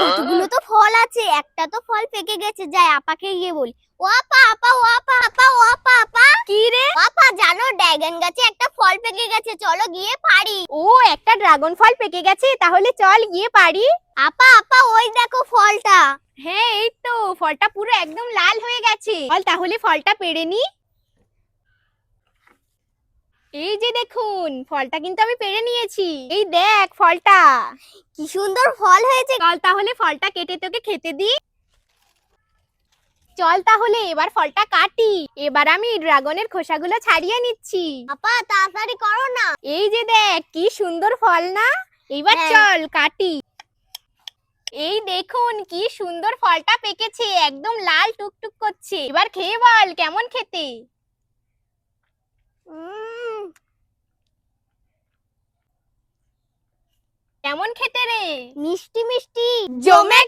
কতগুলো তো ফল আছে একটা তো ফল পেকে গেছে যাই আপাকে গিয়ে বলি। ও আপা আপা ও আপা আপা ও আপা আপা। কি রে? আপা জানো ড্রাগন গাছে একটা ফল পেকে গেছে চলো গিয়ে পারি। ও একটা ড্রাগন ফল পেকে গেছে তাহলে চল গিয়ে পারি। আপা আপা ওই দেখো ফলটা। হ্যাঁ এই তো ফলটা পুরো একদম লাল হয়ে গেছে। চল তাহলে ফলটা পেড়ে নি। এই যে দেখুন ফলটা কিন্তু আমি পেরে নিয়েছি। এই দেখ ফলটা। কি সুন্দর ফল হয়েছে। চল তাহলে ফলটা কেটে তোকে খেতে দি চল তাহলে এবার ফলটা কাটি। এবার আমি ড্রাগনের খোসাগুলো ছাড়িয়ে নিচ্ছি। আপা তাড়াতাড়ি করো না। এই যে দেখ কি সুন্দর ফল না? এবার হ্যাঁ। চল কাটি। এই দেখুন কি সুন্দর ফলটা পেকেছে একদম লাল টুকটুক করছে। এবার খেয়ে বল কেমন খেতে? কেমন খেতে রে? মিষ্টি মিষ্টি জমে